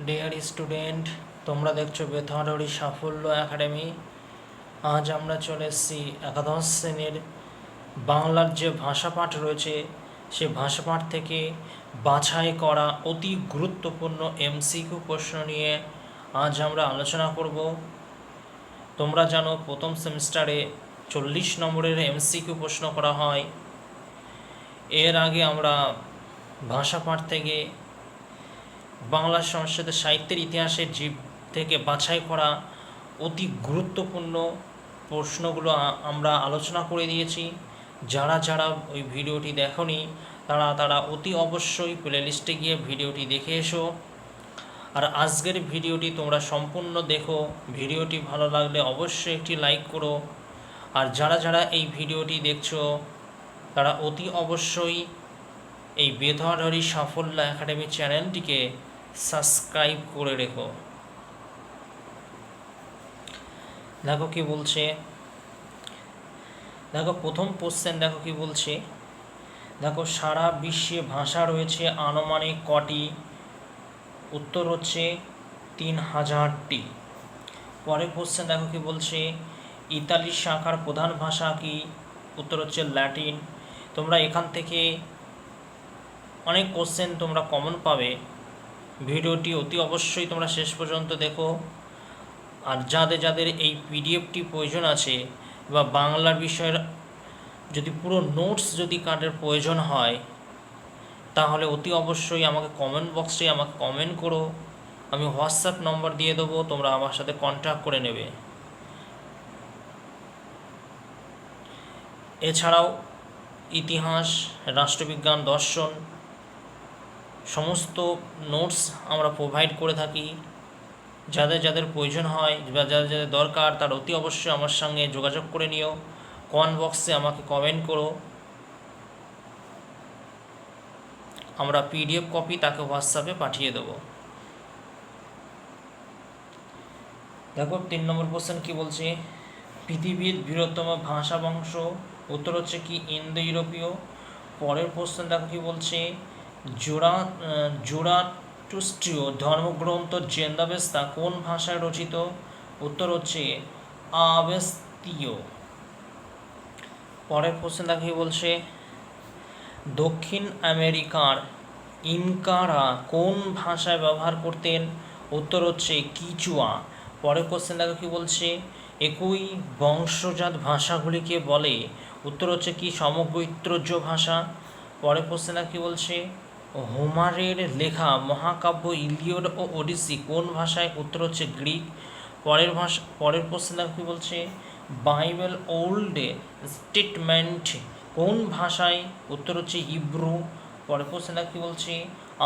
Dear student তোমরা দেখছ বেথরড়ি সাফল্য একাডেমি। আজ আমরা চলে এসেছি একাদশ শ্রেণির বাংলার যে ভাষাপাঠ রয়েছে, সে ভাষাপাঠ থেকে বাছাই করা অতি গুরুত্বপূর্ণ এমসিকিউ প্রশ্ন নিয়ে আজ আমরা আলোচনা করব। তোমরা জানো প্রথম সেমিস্টারে চল্লিশ নম্বরের এমসিকিউ প্রশ্ন করা হয়। এর আগে আমরা ভাষাপাঠ থেকে বাংলা সংস্কৃত সাহিত্যের ইতিহাসের জীব থেকে বাছাই করা অতি গুরুত্বপূর্ণ প্রশ্নগুলো আমরা আলোচনা করে দিয়েছি। যারা যারা ওই ভিডিওটি দেখনি, তারা তারা অতি অবশ্যই প্লেলিস্টে গিয়ে ভিডিওটি দেখে এসো। আর আজকের ভিডিওটি তোমরা সম্পূর্ণ দেখো। ভিডিওটি ভালো লাগলে অবশ্যই একটি লাইক করো। আর যারা যারা এই ভিডিওটি দেখছ, তারা অতি অবশ্যই এই বেধরহরি সাফল্য একাডেমি চ্যানেলটিকে সাবস্ক্রাইব করে রেখো। দেখো কি বলছে। দেখো, প্রথম কোশ্চেন দেখো কি বলছে। দেখো, সারা বিশ্বে ভাষা রয়েছে আনুমানিক কটি? উত্তর হচ্ছে তিন হাজারটি। পরের কোশ্চেন দেখো কি বলছে। ইতালি শাখার প্রধান ভাষা কি? উত্তর হচ্ছে ল্যাটিন। তোমরা এখান থেকে অনেক কোশ্চেন তোমরা কমন পাবে। ভিডিওটি অতি অবশ্যই তোমরা শেষ পর্যন্ত দেখো। আর যাদের যাদের এই পিডিএফটি প্রয়োজন আছে বা বাংলার বিষয়ের যদি পুরো নোটস যদি কার্ডের প্রয়োজন হয়, তাহলে অতি অবশ্যই আমাকে কমেন্ট বক্সে আমাকে কমেন্ট করো। আমি হোয়াটসঅ্যাপ নম্বর দিয়ে দেবো, তোমরা আমার সাথে কন্ট্যাক্ট করে নেবে। এছাড়াও ইতিহাস, রাষ্ট্রবিজ্ঞান, দর্শন সমস্ত নোটস আমরা প্রোভাইড করে থাকি। যাদের যাদের প্রয়োজন হয় বা যাদের যাদের দরকার, তার অতি অবশ্যই আমার সঙ্গে যোগাযোগ করে নিও। কমেন্ট বক্সে আমাকে কমেন্ট করো। আমরা পিডিএফ কপি তাকে হোয়াটসঅ্যাপে পাঠিয়ে দেবো। দেখো, তিন নম্বর কোশ্চেন কি বলছে? পৃথিবীর বৃহত্তম ভাষা বংশ, উত্তর হচ্ছে কি ইন্দো ইউরোপীয় পরের কোশ্চেন দেখো কি বলছে? জোড়া জোড়াটুস্ট্রিয় ধর্মগ্রন্থ জেন্দাবেস্তা কোন ভাষায় রচিত? উত্তর হচ্ছে আবেস্তীয়। পরের কোশ্চেন দেখো বলছে, দক্ষিণ আমেরিকার ইনকারা কোন ভাষায় ব্যবহার করতেন? উত্তর হচ্ছে কিচুয়া। পরের কোশ্চেন দেখো কি বলছে, একই বংশজাত ভাষাগুলিকে বলে। উত্তর হচ্ছে কি সমগৈত্রজ ভাষা? পরের কোশ্চেন দেখো কি বলছে হোমারের লেখা মহাকাব্য ইলিয়ড ও ওডিসি কোন ভাষায় উত্তর হচ্ছে গ্রিক? পরের ভাষা পরের দেখো কি বলছে? বাইবেল ওল্ড স্টেটমেন্ট কোন ভাষায় উত্তর হচ্ছে হিব্রু? পরের কোশ্চেন কি বলছে?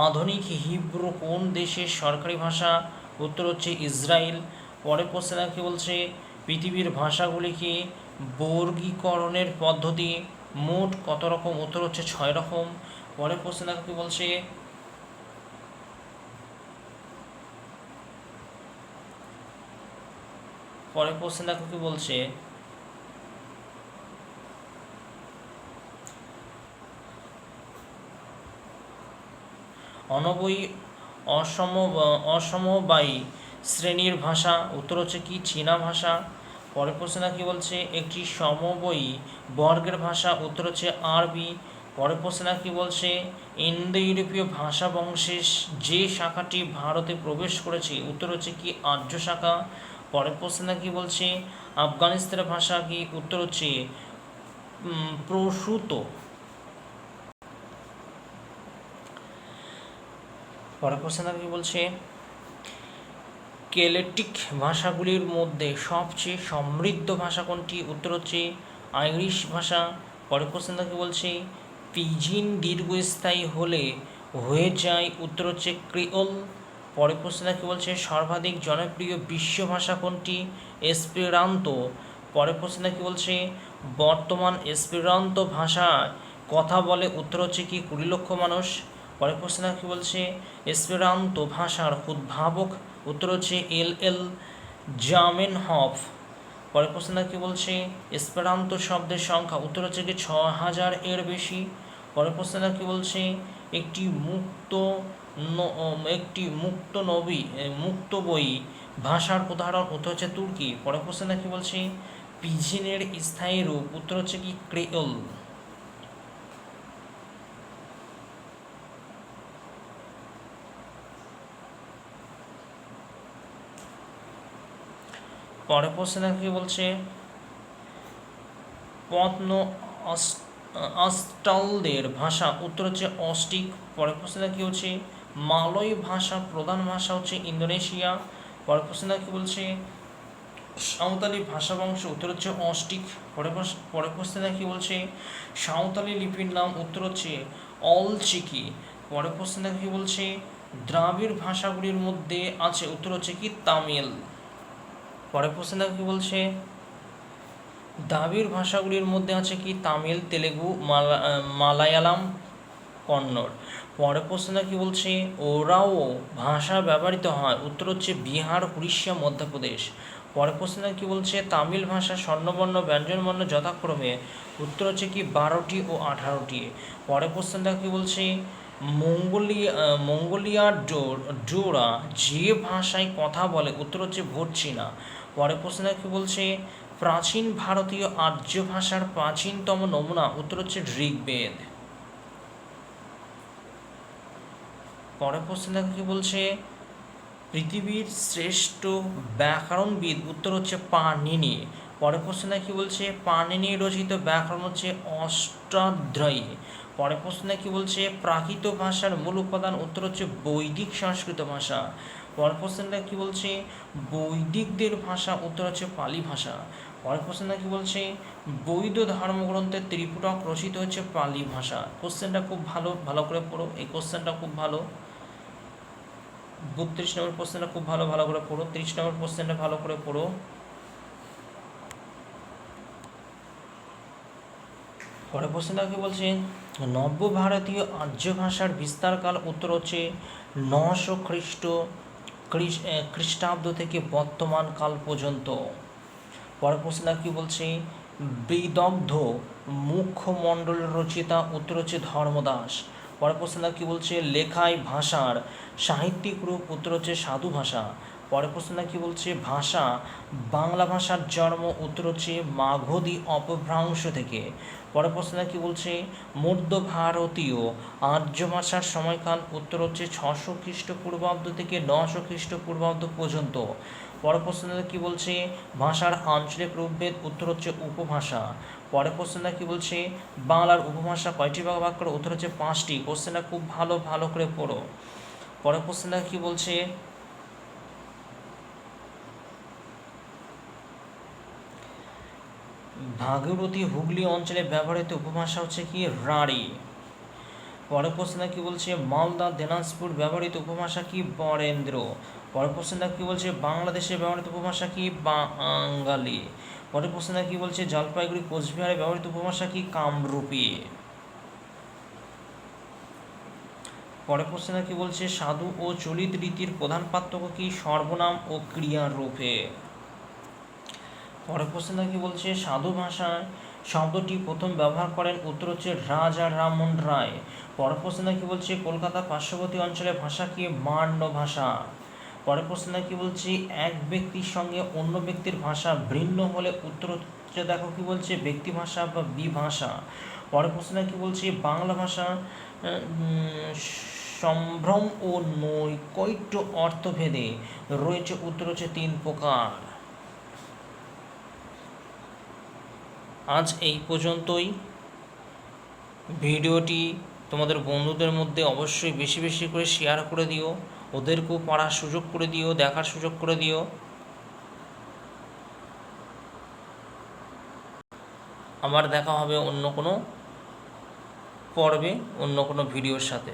আধুনিক হিব্রু কোন দেশের সরকারি ভাষা উত্তর হচ্ছে ইসরায়েল? পরের কোশ্চেন কি বলছে? পৃথিবীর ভাষাগুলিকে বর্গীকরণের পদ্ধতি মোট কত রকম উত্তর হচ্ছে ছয় রকম? পরের কোশ্চেন কি বলছে? পরের কোশ্চেন দেখো কি বলছে? অনবই অসম অসমবায়ী শ্রেণির ভাষা। উত্তর হচ্ছে কি? চীনা ভাষা। পরের প্রশ্ন কি বলছে? একটি সমবয়ী বর্গের ভাষা। উত্তর হচ্ছে আরবি। পরের প্রশ্ন কি বলছে? ইন্দো ইউরোপীয় ভাষা বংশের যে শাখাটি ভারতে প্রবেশ করেছে, উত্তর হচ্ছে কি আর্য শাখা? পরের প্রশ্ন কি বলছে? আফগানিস্তানের ভাষা কি, উত্তর হচ্ছে প্রসূত। পরের কোশ্চেন কি বলছে? কেলেটিক ভাষাগুলির মধ্যে সবচেয়ে সমৃদ্ধ ভাষা কোনটি, উত্তর হচ্ছে আইরিশ ভাষা। পরের কোশ্চেন কি বলছে? পিজিন দীর্ঘস্থায়ী হলে হয়ে যায় উত্তর হচ্ছে ক্রিওল। পরের কোশ্চেন কি বলছে, সর্বাধিক জনপ্রিয় বিশ্ব ভাষা কোনটি? এসপেরান্তো। পরের কোশ্চেন কি বলছে, বর্তমান এসপেরান্তো ভাষায় কথা বলে উত্তর হচ্ছে কি কুড়ি লক্ষ মানুষ? পরের কোশ্চেন কি বলছে, এসপেরান্তো ভাষার উদ্ভাবক উত্তর হচ্ছে এল এল জামেন হফ পরের কোশ্চেন কি বলছে স্পেরান্ত শব্দের সংখ্যা উত্তর হচ্ছে কি ছ হাজার এর বেশি। পরের কোশ্চেন কি বলছে, একটি মুক্ত একটি মুক্ত নবী মুক্ত বই ভাষার উদাহরণ উত্তর হচ্ছে তুর্কি। পরের কোশ্চেনটা কি বলছে, পিজিনের স্থায়ী রূপ উত্তর হচ্ছে কি ক্রেওল? পরের কোশ্চেনটা কি বলছে? অস- অস্টালদের ভাষা, উত্তর হচ্ছে অস্টিক। পরের প্রশ্নটা কি হচ্ছে মালয় ভাষা প্রধান ভাষা হচ্ছে ইন্দোনেশিয়া। পরের প্রশ্নটা কি বলছে? সাঁওতালি ভাষা বংশ উত্তর হচ্ছে অস্টিক। পরের প্রশ্ন- পরের প্রশ্নটা কি বলছে? সাঁওতালি লিপির নাম উত্তর হচ্ছে অলচিকি। পরের প্রশ্নটা কি বলছে? দ্রাবিড় ভাষাগুলির মধ্যে আছে, উত্তর হচ্ছে কি তামিল। পরের প্রশ্নটা কি বলছে? দ্রাবিড় ভাষাগুলির মধ্যে আছে কি তামিল তেলেগু মালায়ালাম কন্নড়। পরের প্রশ্নটা কি বলছে? ওরাও ভাষা ব্যবহৃত হয়। উত্তর হচ্ছে বিহার উড়িষ্যা মধ্যপ্রদেশ। পরের প্রশ্নটা কি বলছে? তামিল ভাষা স্বর্ণবর্ণ ব্যঞ্জনবর্ণ যথাক্রমে। উত্তর হচ্ছে কি বারোটি ও আঠারোটি। পরের প্রশ্নটা কি বলছে? মঙ্গোলিয়া আহ, মঙ্গোলিয়া ডোর ডোরা যে ভাষায় কথা বলে উত্তর হচ্ছে ভোটচিনা পরের প্রশ্নটা কি বলছে, প্রাচীন ভারতীয় আর্য ভাষার প্রাচীনতম নমুনা, উত্তর হচ্ছে ঋগ্বেদ। পরের প্রশ্নটা কি বলছে, পৃথিবীর শ্রেষ্ঠ ব্যাকরণবিদ, উত্তর হচ্ছে পাণিনি। পরের প্রশ্নটা কি বলছে, পাণিনি রচিত ব্যাকরণ হচ্ছে অষ্টাধ্যায়ী। পরের প্রশ্নে কি বলছে, প্রাকৃত ভাষার মূল উপাদান, উত্তর হচ্ছে বৈদিক সংস্কৃত ভাষা। পরের প্রশ্নটা কি বলছে? বৈদিকদের ভাষা, উত্তর হচ্ছে পালি ভাষা। পরের কোশ্চেনটা কি বলছে? বৈধ ধর্মগ্রন্থের ত্রিপুটক রচিত হচ্ছে পালি ভাষা। কোশ্চেনটা খুব ভালো ভালো করে পড়ো। এই কোশ্চেনটা খুব ভালো। বত্রিশ নম্বর কোশ্চেনটা খুব ভালো ভালো করে পড়ো। তিরিশ নম্বর কোশ্চেনটা ভালো করে পড়ো। পরের প্রশ্নটা কি বলছে? নব্য ভারতীয় আর্য ভাষার বিস্তারকাল উত্তর হচ্ছে নশো খ্রিস্ট খ্রিস্টাব্দ থেকে বর্তমান কাল পর্যন্ত। পরের প্রশ্নটা কি বলছে? বিদগ্ধ মুখ্যমণ্ডলের রচিতা উত্তর হচ্ছে ধর্মদাস। পরের প্রশ্নটা কি বলছে? লেখায় ভাষার সাহিত্যিক রূপ উত্তর হচ্ছে সাধু ভাষা। পরের প্রশ্নটা কি বলছে, ভাষা, বাংলা ভাষার জন্ম উত্তর হচ্ছে মাগধী অপভ্রংশ থেকে। পরের প্রশ্নটা কি বলছে, মধ্য ভারতীয় আর্য ভাষার সময়কাল উত্তর হচ্ছে ছশো খ্রিস্টপূর্বাব্দ থেকে নশো খ্রিস্টপূর্বাব্দ পর্যন্ত। পরের প্রশ্নটা কি বলছে, ভাষার আঞ্চলিক রূপভেদ উত্তর হচ্ছে উপভাষা। পরের প্রশ্নটা কি বলছে, বাংলার উপভাষা কয়টি ভাগ ভাগ করে উত্তর হচ্ছে পাঁচটি? কোশ্চেনটা খুব ভালো ভালো করে পড়ো। পরের প্রশ্নটা কি বলছে ভাগীরথী হুগলি অঞ্চলে ব্যবহৃত উপভাষা হচ্ছে কি? রাঢ়ী পরের প্রশ্নটা কি বলছে? মালদা, দিনাজপুর ব্যবহৃত উপভাষা কি? বরেন্দ্র। পরের প্রশ্নটা কি বলছে? বাংলাদেশে ব্যবহৃত উপভাষা কি? বাঙালি পরের প্রশ্নটা কি বলছে? জলপাইগুড়ি, কোচবিহারে ব্যবহৃত উপভাষা কি? কামরূপী। পরের প্রশ্নটা কি বলছে? সাধু ও চলিত রীতির প্রধান পার্থক্য কি? সর্বনাম ও ক্রিয়ার রূপে পরের প্রশ্নটা কি বলছে সাধু ভাষায় শব্দটি প্রথম ব্যবহার করেন উত্তর হচ্ছে রাজা রামমোহন রায়। পরের প্রশ্নটা কি বলছে কলকাতা পার্শ্ববর্তী অঞ্চলের ভাষা কি মান্য ভাষা? পরের প্রশ্নটা কি বলছে এক ব্যক্তির সঙ্গে অন্য ব্যক্তির ভাষা ভিন্ন হলে উত্তর হচ্ছে দেখো কি বলছে ব্যক্তি ভাষা বা বিভাষা। পরের প্রশ্নটা কি বলছে বাংলা ভাষা সম্ভ্রম ও নৈকট্য অর্থভেদে রয়েছে উত্তর হচ্ছে তিন প্রকার। আজ এই পর্যন্তই। ভিডিওটি তোমাদের বন্ধুদের মধ্যে অবশ্যই বেশি বেশি করে শেয়ার করে দিও। ওদেরকেও পড়ার সুযোগ করে দিও, দেখার সুযোগ করে দিও। আবার দেখা হবে অন্য কোনো পর্বে, অন্য কোনো ভিডিওর সাথে।